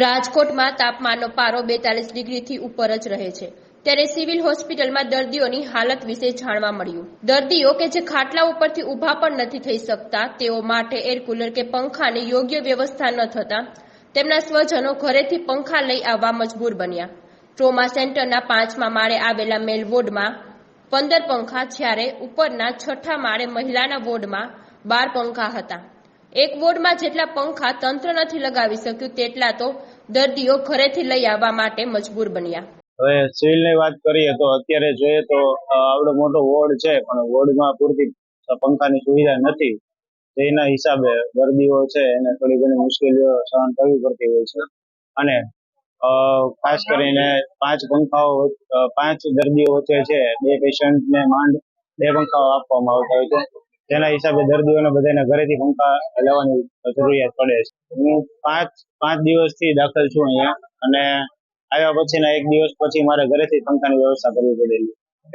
રાજકોટમાં તાપમાનનો પારો બેતાલીસ ડિગ્રીથી ઉપર જ રહે છે. ત્યારે સિવિલ હોસ્પિટલમાં દર્દીઓની હાલત વિશે જાણવા મળ્યું. દર્દીઓ કે જે ખાટલા ઉપરથી ઊભા પણ નથી થઈ શકતા, તેઓ માટે એર કુલર કે પંખાની યોગ્ય વ્યવસ્થા ન થતા, તેમના સ્વજનો ઘરેથી પંખા લઈ આવવા મજબૂર બન્યા. ટ્રોમા સેન્ટરના પાંચમા માળે આવેલા મેલ વોર્ડમાં પંદર પંખા, જ્યારે ઉપરના છઠ્ઠા માળે મહિલાના વોર્ડમાં બાર પંખા હતા. એક વોર્ડમાં જેટલા પંખા તંત્ર નથી લગાવી શક્યું તેટલા તો દર્દીઓ ઘરેથી લઈ આવવા માટે મજબૂર બન્યા. હવે સિવિલની વાત કરીએ તો અત્યારે જોઈએ તો આવડો મોટો વોર્ડ છે, પણ વોર્ડમાં પૂરતી પંખાની સુવિધા નથી. તેના હિસાબે દર્દીઓ છે, એને થોડી ઘણી મુશ્કેલીઓ સહન કરવી પડતી હોય છે. અને ખાસ કરીને પાંચ પંખાઓ પાંચ દર્દીઓ વચ્ચે છે, બે પેશન્ટને માંડ, બે પંખાઓ આપવામાં આવતા હોય છે. તેના હિસાબે દર્દીઓને બધાને ઘરેથી પંખા લેવાની જરૂરિયાત પડે છે. હું પાંચ પાંચ દિવસથી દાખલ છું અહીંયા અને આવ્યા પછીના એક દિવસ પછી મારે ઘરેથી પંખાની વ્યવસ્થા કરવી પડેલી.